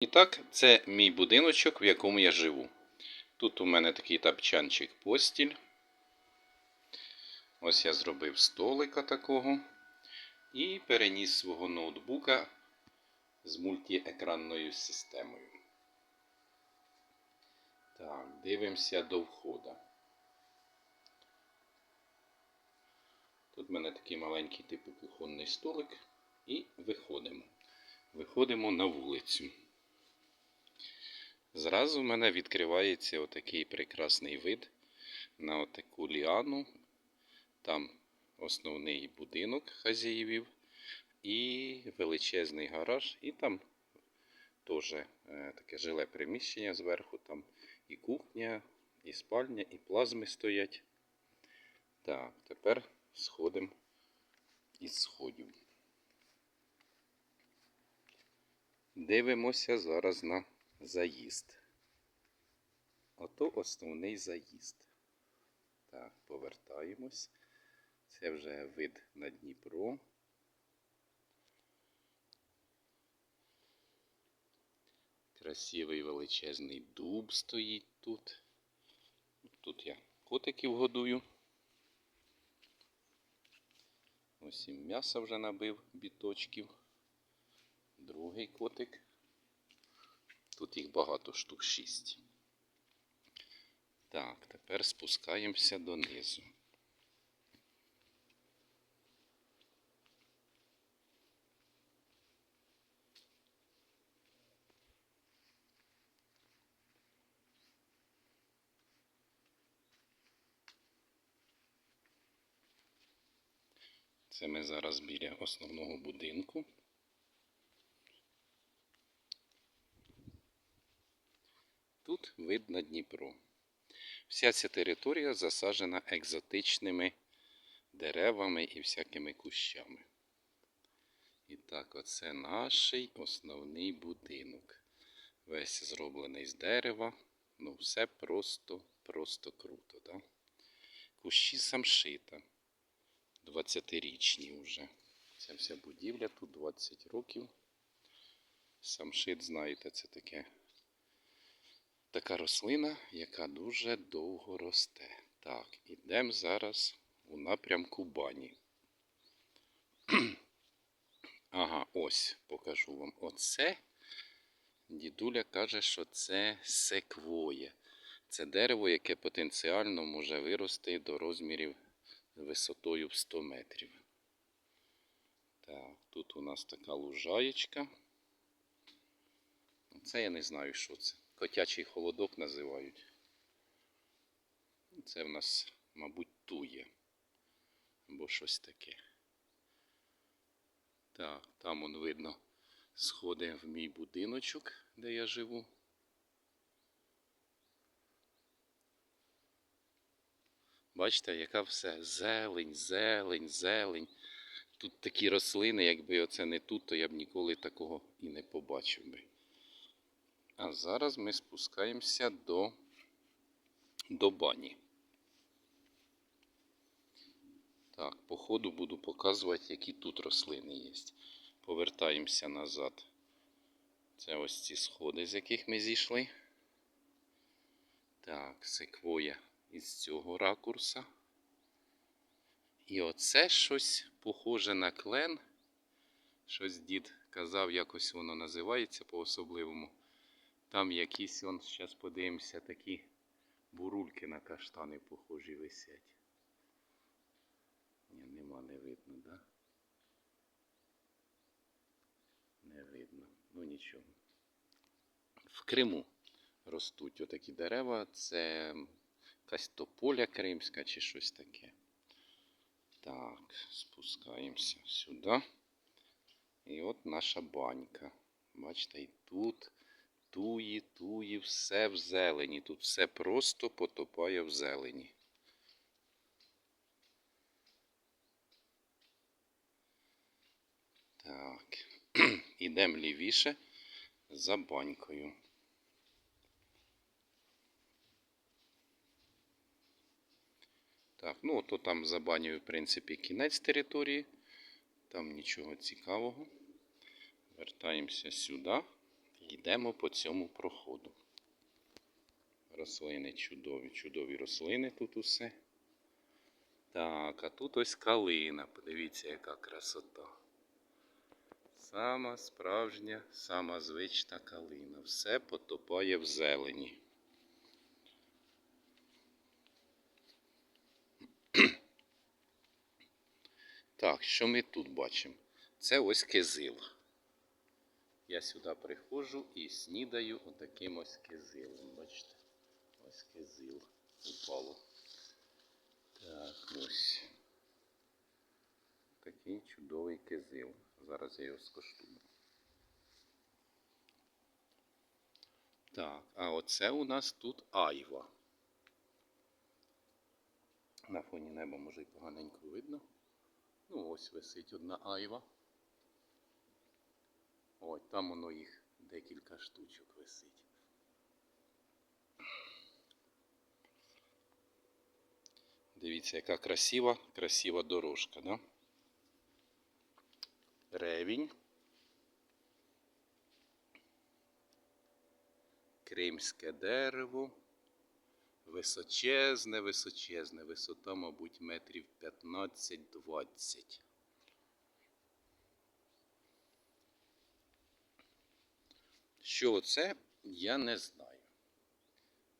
І так, це мій будиночок, в якому я живу. Тут у мене такий тапчанчик постіль. Ось я зробив столика такого. І переніс свого ноутбука з мультиекранною системою. Так, дивимося до входа. Тут в мене такий маленький типу кухонний столик. І виходимо. Виходимо на вулицю. Зразу в мене відкривається отакий прекрасний вид на отаку ліану. Там основний будинок хазяївів і величезний гараж, і там теж е, таке жиле приміщення зверху, там і кухня, і спальня, і плазми стоять. Так, тепер сходимо із сходів. Дивимося зараз на заїзд. Ото основний заїзд. Так, повертаємось. Це вже вид на Дніпро. Красивий величезний дуб стоїть тут. Тут я котиків годую. Ось і м'яса вже набив біточків. Другий котик. Тут їх багато, штук шість. Так, тепер спускаємося донизу. Це ми зараз біля основного будинку. Тут вид на Дніпро. Вся ця територія засаджена екзотичними деревами і всякими кущами. І так, оце наш основний будинок. Весь зроблений з дерева. Ну, все просто, просто круто, да? Кущі самшита. 20-річні вже. Ця вся будівля тут 20 років. Самшит, знаєте, це таке така рослина, яка дуже довго росте. Так, ідемо зараз у напрямку бані. ага, ось покажу вам. Оце дідуля каже, що це секвоє. Це дерево, яке потенціально може вирости до розмірів висотою в 100 метрів. Так, тут у нас така лужаєчка. Це я не знаю, що це. Котячий холодок називають. Це в нас, мабуть, тує. Або щось таке. Так, там он видно сходи в мій будиночок, де я живу. Бачите, яка все зелень, зелень, зелень. Тут такі рослини, якби оце не тут, то я б ніколи такого і не побачив би. А зараз ми спускаємося до, до бані. Так, по ходу буду показувати, які тут рослини є. Повертаємося назад. Це ось ці сходи, з яких ми зійшли. Так, секвоя із цього ракурса. І оце щось похоже на клен. Щось дід казав, якось воно називається по-особливому. Там якісь, он, зараз подивимося, такі бурульки на каштани похожі висять. Ні, нема, не видно, да? Не видно. Ну нічого. В Криму ростуть отакі дерева. Це якась тополя кримська чи щось таке. Так, спускаємося сюди. І от наша банька. Бачите, і тут туї, туї, все в зелені. Тут все просто потопає в зелені. Так, ідемо лівіше за банькою. Так, ну то там за банею, в принципі, кінець території. Там нічого цікавого. Вертаємося сюди. Йдемо по цьому проходу. Рослини чудові, чудові рослини тут усе. Так, а тут ось калина. Подивіться, яка красота. Сама справжня, сама звична калина. Все потопає в зелені. Так, що ми тут бачимо? Це ось кизил. Я сюди приходжу і снідаю отаким ось кизилом. Бачите? Ось кизил упало. Так, ось. Такий чудовий кизил. Зараз я його скоштую. Так, а оце у нас тут айва. На фоні неба може й поганенько видно. Ну, ось висить одна айва. Ой, там воно їх декілька штучок висить. Дивіться, яка красива, красива дорожка, да? Ревінь. Кримське дерево. Височезне, височезне, висота, мабуть, метрів 15-20. Що це, я не знаю.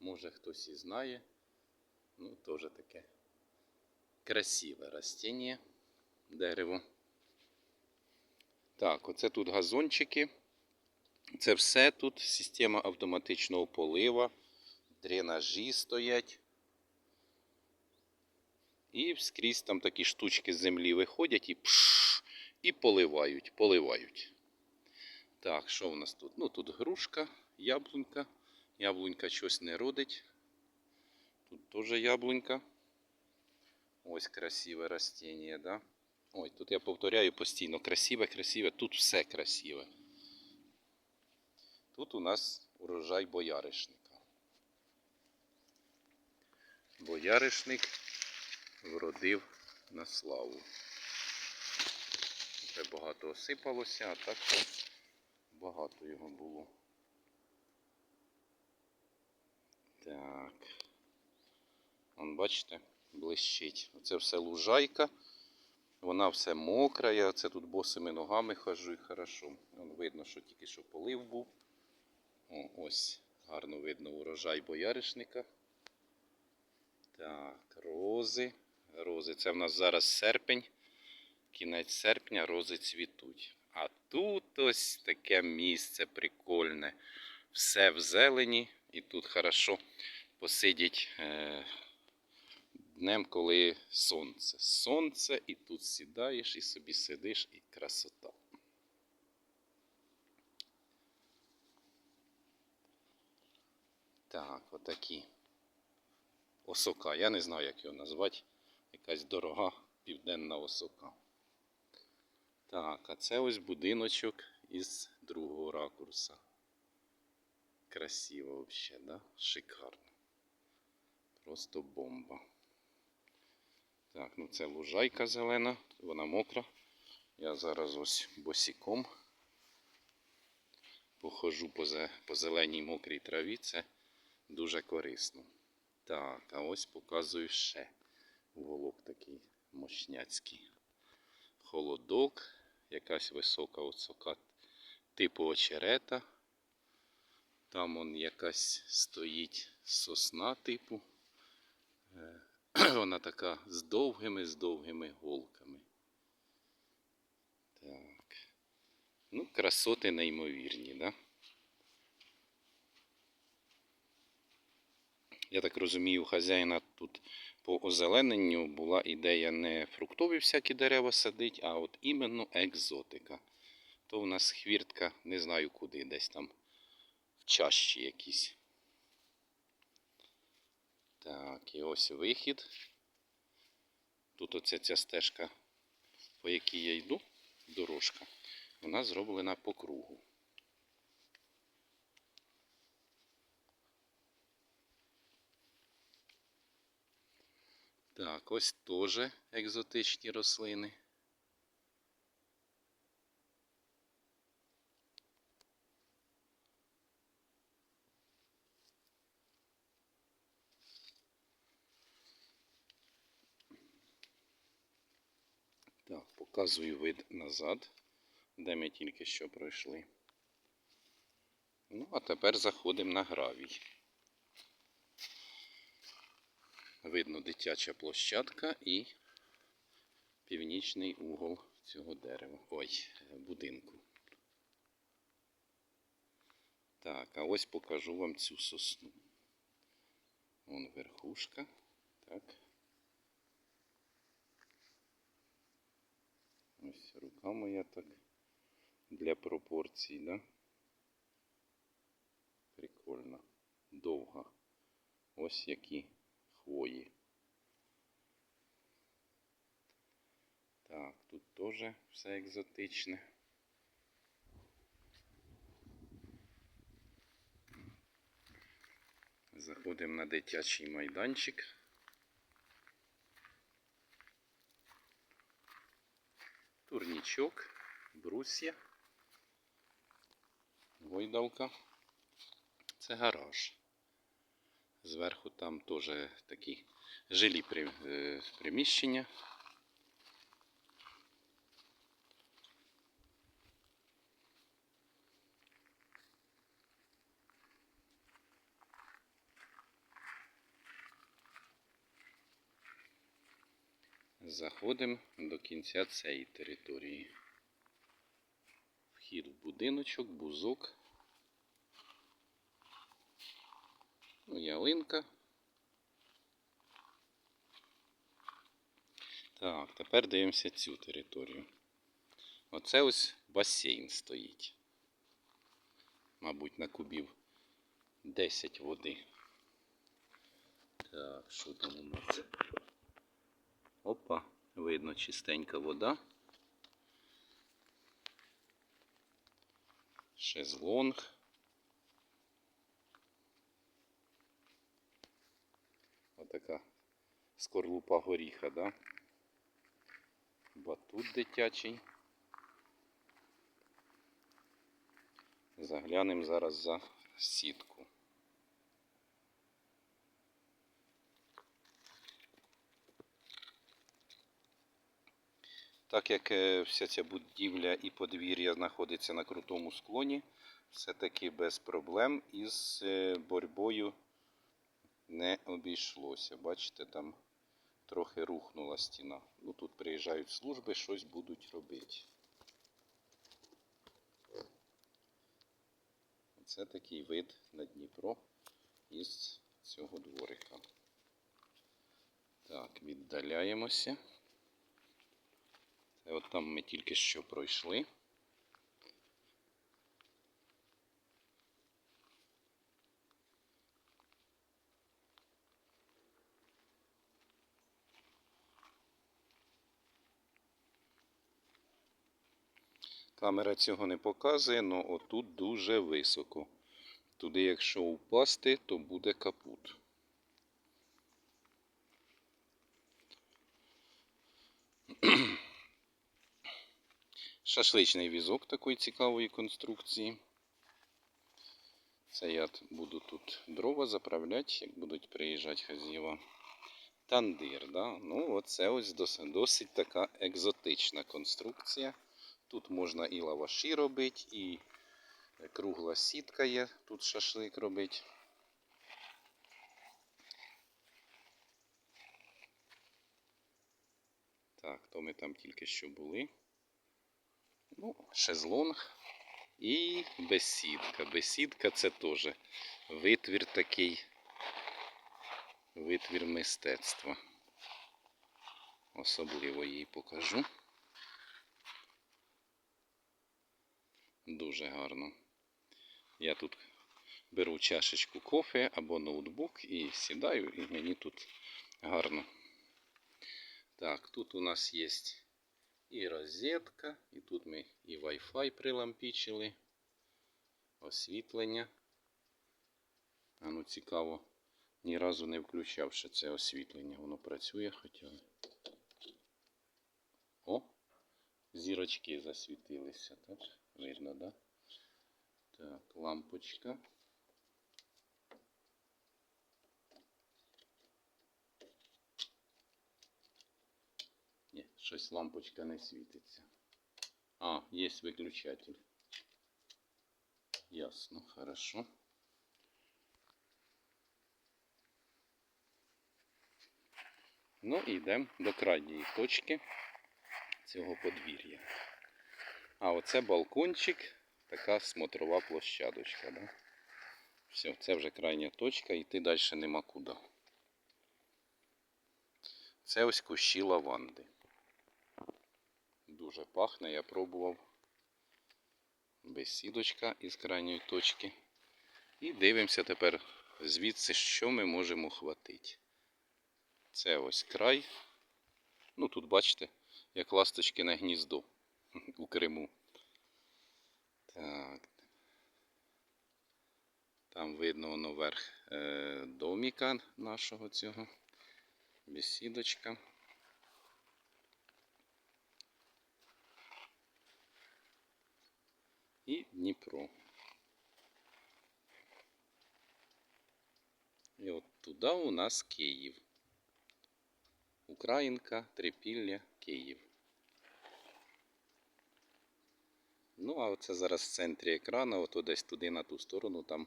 Може хтось і знає. Ну, теж таке красиве растіння, дерево. Так, оце тут газончики. Це все тут система автоматичного полива, дренажі стоять. І скрізь там такі штучки з землі виходять і пш, і поливають, поливають. Так, що в нас тут? Ну, тут грушка, яблунька. Яблунька щось не родить. Тут теж яблунька. Ось красиве растіння, да? Ой, тут я повторяю постійно красиве, красиве, тут все красиве. Тут у нас урожай бояришника. Бояришник вродив на славу. Вже багато осипалося, а так багато його було. Так. Вон, бачите, блищить. Оце все лужайка. Вона все мокра, я це тут босими ногами хожу і хорошо. Вон видно, що тільки що полив був. О, ось гарно видно урожай бояришника. Так, рози. Рози. Це в нас зараз серпень. Кінець серпня рози цвітуть. А тут ось таке місце прикольне. Все в зелені. І тут хорошо посидіть е, днем, коли сонце. Сонце, і тут сідаєш, і собі сидиш, і красота. Так, отакі осока. Я не знаю, як його назвати. Якась дорога південна осока. Так, а це ось будиночок із другого ракурса. Красиво взагалі, да? Шикарно. Просто бомба. Так, ну це лужайка зелена, вона мокра. Я зараз ось босіком похожу по, зеленій мокрій траві. Це дуже корисно. Так, а ось показую ще уголок такий мощняцький. Холодок, якась висока оцока типу очерета. Там он якась стоїть сосна типу. Е, Вона така з довгими, з довгими голками. Так. Ну, красоти неймовірні, да? Я так розумію, у хазяїна тут по озелененню була ідея не фруктові всякі дерева садить, а от іменно екзотика. То в нас хвіртка, не знаю куди, десь там в чащі якісь. Так, і ось вихід. Тут оця ця стежка, по якій я йду, дорожка, вона зроблена по кругу. Так, ось теж екзотичні рослини. Так, показую вид назад, де ми тільки що пройшли. Ну, а тепер заходимо на гравій. Видно дитяча площадка і північний угол цього дерева. Ой, будинку. Так, а ось покажу вам цю сосну. Вон верхушка. Так. Ось рука моя так для пропорцій, да? Прикольно. Довга. Ось які хвої. Так, тут теж все екзотичне. Заходимо на дитячий майданчик. Турнічок, брусья, гойдалка. Це гараж. Зверху там теж такі жилі е, приміщення. Заходимо до кінця цієї території. Вхід в будиночок, бузок. Ялинка. Так, тепер дивимося цю територію. Оце ось басейн стоїть. Мабуть, на кубів 10 води. Так, що там у нас? Опа, видно чистенька вода. Шезлонг. Скорлупа горіха, да? Батут дитячий. Заглянемо зараз за сітку. Так як е, вся ця будівля і подвір'я знаходиться на крутому склоні, все-таки без проблем із е, боротьбою не обійшлося. Бачите, там трохи рухнула стіна. Ну, тут приїжджають служби, щось будуть робити. Це такий вид на Дніпро із цього дворика. Так, віддаляємося. Це от там ми тільки що пройшли. Камера цього не показує, але отут дуже високо. Туди, якщо впасти, то буде капут. Шашличний візок такої цікавої конструкції. Це я буду тут дрова заправляти, як будуть приїжджати хазіва. Тандир, да? Ну, оце ось досить, досить така екзотична конструкція. Тут можна і лаваші робити, і кругла сітка є, тут шашлик робить. Так, то ми там тільки що були. Ну, шезлонг і бесідка. Бесідка це теж витвір такий, витвір мистецтва. Особливо її покажу. Дуже гарно. Я тут беру чашечку кофе або ноутбук і сідаю, і мені тут гарно. Так, тут у нас є і розетка, і тут ми і Wi-Fi прилампічили, освітлення. А ну цікаво, ні разу не включав ще це освітлення. Воно працює, хоча. О! Зірочки засвітилися, так? Видно, да? Так, лампочка. Ні, Щось лампочка не світиться. А, є виключатель. Ясно, хорошо. Ну, і йдемо до крайньої точки цього подвір'я. А оце балкончик, така смотрова площадочка. Да? Все, це вже крайня точка, йти далі нема куди. Це ось кущі лаванди. Дуже пахне, я пробував. Бесідочка із крайньої точки. І дивимося тепер звідси, що ми можемо хватити. Це ось край. Ну тут бачите, як ласточкине гніздо у Криму. Так. Там видно воно верх е, доміка нашого цього. Бесідочка. І Дніпро. І от туди у нас Київ. Українка, Трипілля, Київ. Ну, а оце зараз в центрі екрану, ото десь туди на ту сторону, там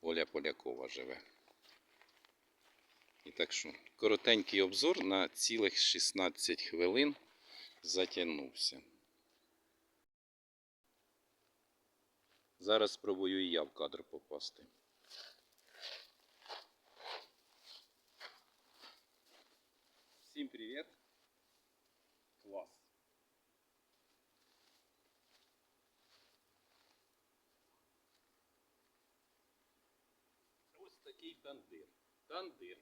Оля Полякова живе. І так що, коротенький обзор на цілих 16 хвилин затягнувся. Зараз спробую і я в кадр попасти. Всім привіт! Клас! Ось такий тандир. Тандир.